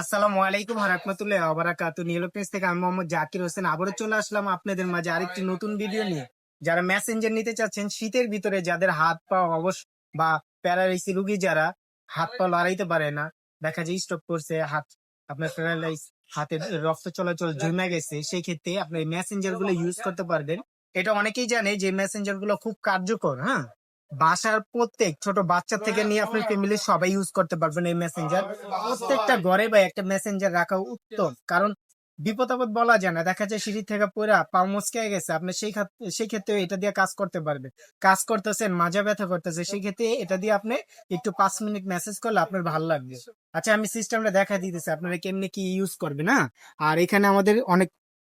আসসালামু আলাইকুম রহমতুল্লাহ আবরাকাতু নিউলকেশ থেকে আমি মোহাম্মদ জাকির হোসেন। আবারও চলে আসলাম আপনাদের মাঝে আরেকটি নতুন ভিডিও নিয়ে। যারা মেসেঞ্জার নিতে চাচ্ছেন, শীতের ভিতরে যাদের হাত পা অবশ বা প্যারালাইসি রুগী যারা হাত পা লড়াইতে পারে না, দেখা যায় স্টপ করছে, হাত আপনার প্যারালাইস হাতের রক্ত চলাচল জমে গেছে সেই ক্ষেত্রে আপনি মেসেঞ্জারগুলো ইউজ করতে পারবেন। এটা অনেকেই জানে যে মেসেঞ্জারগুলো খুব কার্যকর হ্যাঁ? বাসার প্রত্যেক ছোট বাচ্চা থেকে নিয়ে আপনার ফ্যামিলি সবাই ইউজ করতে পারবেন এই মেসেঞ্জার প্রত্যেকটা ঘরে বা একটা মেসেঞ্জার রাখা উত্তম। কারণ বিপদ আপদ বলা যায় না। দেখা যায় সিঁড়ি থেকে পড়া পা মুচকে গেছে। আপনি সেই সেই ক্ষেত্রে এটা দিয়ে কাজ করতে পারবেন। কাজ করতেছেন, মাজা ব্যথা করতেছে, সেই ক্ষেত্রে এটা দিয়ে আপনি একটু পাঁচ মিনিট মেসেজ করলে আপনার ভালো লাগবে। আচ্ছা আমি সিস্টেমটা দেখা দিতেছি। আপনারা কেমনি কি ইউজ করবেন না আর এখানে আমাদের অনেক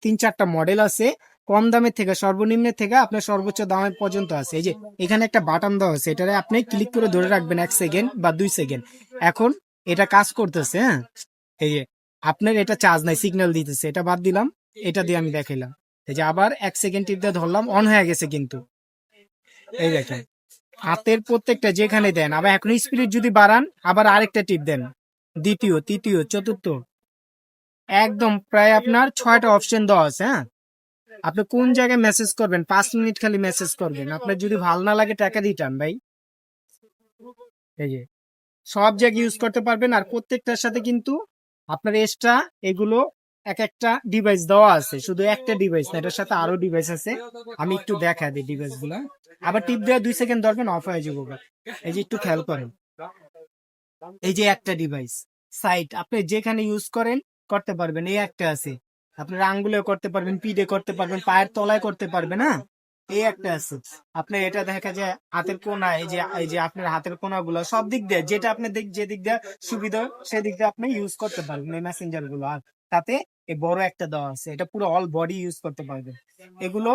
তিন চারটা মডেল আছে। কম দামের থেকে সর্বনিম্নের থেকে আপনার সর্বোচ্চ দামের পর্যন্ত আছে। এই যে, এখানে একটা বাটন দেওয়া আছে, এটারে আপনি ক্লিক করে ধরে রাখবেন এক সেকেন্ড বা দুই সেকেন্ড এখন এটা কাজ করতেছে হ্যাঁ? এই যে, আপনার এটা চার্জ নাই সিগন্যাল দিতেছে, এটা বাদ দিলাম, এটা দিয়ে আমি দেখাইলাম। এই যে, আবার এক সেকেন্ড টিপ দিয়ে ধরলাম অন হয়ে গেছে কিন্তু। এই দেখেন, হাতের প্রত্যেকটা যেখানে দেন, আবার এখন স্পিড যদি বাড়ান, আবার আরেকটা টিপ দেন, দ্বিতীয়, তৃতীয়, চতুর্থ, একদম প্রায় আপনার ছয়টা অপশন দেওয়া আছে হ্যাঁ? আপনি কোন জায়গায় মেসেজ করবেন? পাঁচ মিনিট খালি মেসেজ করবেন। আপনার যদি ভালো না লাগে, টাকা রিটার্ন ভাই। এই যে, সব জায়গায় ইউজ করতে পারবেন আর প্রত্যেকটার সাথে কিন্তু আপনার এক্সট্রা এগুলো এক একটা ডিভাইস দেওয়া আছে। শুধু একটা ডিভাইস না, এটার সাথে আরও ডিভাইস আছে। আমি একটু দেখা দিই ডিভাইসগুলো। আবার টিপ দেওয়া দুই সেকেন্ড ধরবেন অফ হয়ে যাব এই যে, একটু খেয়াল করেন। এই যে একটা ডিভাইস সাইট আপনি যেখানে ইউজ করেন, করতে পারবেন। এই একটা আছে। আপনার আঙ্গুলে করতে পারবেন পিডে করতে পারবেন, পায়ের তলায় করতে পারবেন হ্যাঁ? এই একটা আছে। আপনি এটা দেখা যায় হাতের কোনা, এই যে এই যে আপনার হাতের কোনা গুলো সব দিক দিয়ে, যেটা আপনি দিক যে দিক দিয়ে সুবিধা সেদিক দিয়ে আপনি ইউজ করতে পারবেন এই মেসেঞ্জারগুলো। আর তাতে এই বড় একটা দেওয়া আছে, এটা পুরো অল বডি ইউজ করতে পারবেন। এগুলো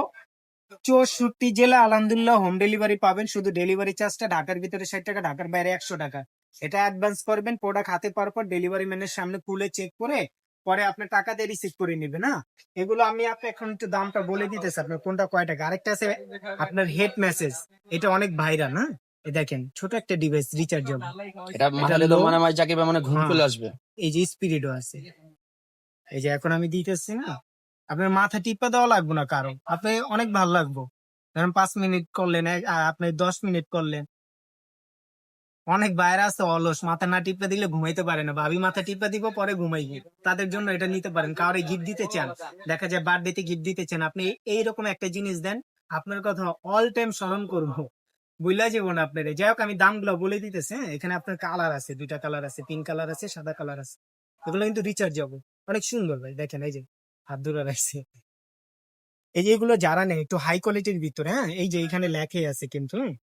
চৌষট্টি জেলা, আলহামদুলিল্লাহ হোম ডেলিভারি পাবেন। শুধু ডেলিভারি চার্জটা ঢাকার ভিতরে ষাট টাকা, ঢাকার বাইরে একশো টাকা। এটা অ্যাডভান্স করবেন প্রোডাক্ট হাতে পাওয়ার পর ডেলিভারি ম্যানের সামনে খুলে চেক করে পরে আপনি টাকা দিয়ে রিসিভ করে নেবেন না এগুলো আমি আপনি এখন একটু দামটা বলে দিতেছি আপনার কোনটা কয় টাকা? আরেকটা আছে আপনার হেড মেসেজ এটা অনেক ভাইরাল না এই দেখেন ছোট একটা ডিভাইস রিচার্জেবল এটা মাথালে তো মানে যাকে মানে ঘুম হ্যাঁ। চলে আসবে। এই যে স্পিরিটও আছে। এই যে এখন আমি দিতেছি না আপনার মাথা টিপা দেওয়া লাগবে না কারও। আপনি অনেক ভালো লাগবো। ধরেন পাঁচ মিনিট করলেন আপনি দশ মিনিট করলেন অনেক বাইরে আছে, অলস। মাথা না টিপে দিলে ঘুমাইতে পারে না। ভাবি মাথা টিপে দিব, পরে ঘুমাইবে তাদের জন্য এটা নিতে পারেন। কাউরে গিফট দিতে চান, দেখা যায় বার্থডেতে গিফট দিতে চান। আপনি এইরকম একটা জিনিস দেন, আপনার কথা অল টাইম স্মরণ করব। বুঝলা যাব না আপনার। যাই হোক, আমি দামগুলো বলে দিতেছি হ্যাঁ? এখানে আপনার কালার আছে, দুইটা কালার আছে পিঙ্ক কালার আছে, সাদা কালার আছে। এগুলো কিন্তু রিচার্জ যাব অনেক সুন্দর ভাই, দেখেন এই যে, হাত ধরে রাখছে। এই যে এগুলো যারা নেই একটু হাই কোয়ালিটির ভিতরে হ্যাঁ? এই যে এখানে লেখে আছে কিন্তু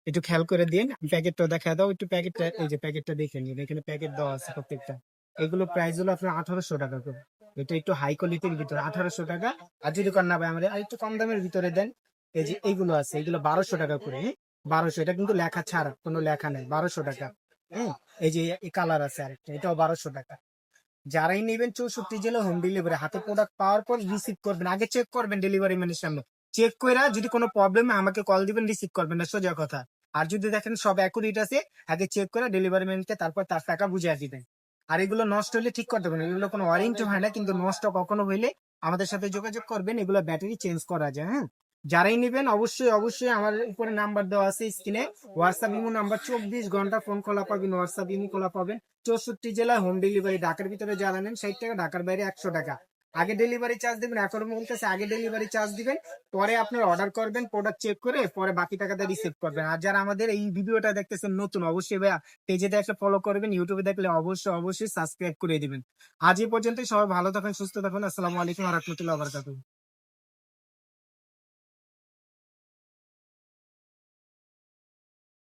একটু খেয়াল করে দিন। প্যাকেটটা দেখা দাও। একটু প্যাকেটটা এই যে প্যাকেটটা দেখে নিন। এখানে প্যাকেট দেওয়া আছে প্রত্যেকটা। এগুলো প্রাইস হলো আপনার আঠারোশো টাকা করে। এটা একটু হাই কোয়ালিটির ভিতরে আঠারোশো টাকা। আর যদি না ভাই আমাদের আর একটু কম দামের ভিতরে দেন এই যে এইগুলো আছে এগুলো বারোশো টাকা করে হ্যাঁ? বারোশো এটা কিন্তু লেখা ছাড়া কোনো লেখা নেই বারোশো টাকা হ্যাঁ? এই যে এই কালার আছে আরেকটা এটাও বারোশো টাকা। যারাই নেবেন চৌষট্টি জেলা হোম ডেলিভারি হাতে প্রোডাক্ট পাওয়ার পর রিসিভ করবেন। আগে চেক করবেন ডেলিভারি ম্যানের সামনে। চেক করে যদি কোনো প্রবলেম আমাকে কল দিবেন রিসিভ করবেন না সোজা কথা। আর যদি দেখেন সব অ্যাকুরেট আছে, আগে চেক করে ডেলিভারি ম্যানকে তারপর তার টাকা বুঝিয়ে দিবেন। আর এগুলো নষ্ট হলে ঠিক করতে পারেন এগুলো কোনো ওয়ারেন্টি হয় না, কিন্তু নষ্ট কখনো হইলে আমাদের সাথে যোগাযোগ করবেন, এগুলো ব্যাটারি চেঞ্জ করা যায় হ্যাঁ? যারাই নেবেন অবশ্যই অবশ্যই আমার উপরে নাম্বার দেওয়া আছে স্ক্রিনে হোয়াটসঅ্যাপ ইমো নাম্বার চব্বিশ ঘণ্টা ফোন খোলা পাবেন হোয়াটসঅ্যাপ ইমো খোলা পাবেন। চৌষট্টি জেলা হোম ডেলিভারি ঢাকার ভিতরে যারা নেন, ষাট টাকা, ঢাকার বাইরে একশো টাকা। আগে ডেলিভারি চার্জ দিবেন, এখন বলতেছে আগে ডেলিভারি চার্জ দিবেন, পরে আপনার অর্ডার করবেন প্রোডাক্ট চেক করে পরে বাকি টাকাটা রিসিভ করবেন। আর যারা আমাদের এই ভিডিওটা দেখতেছেন নতুন, অবশ্যই ভাইয়া পেজে দেখলে ফলো করবেন ইউটিউবে দেখলে অবশ্যই অবশ্যই সাবস্ক্রাইব করে দিবেন। আজ এই পর্যন্ত সবাই ভালো থাকেন, সুস্থ থাকুন, আসসালামু আলাইকুম রহমতুল্লাহ বারকাতুহ।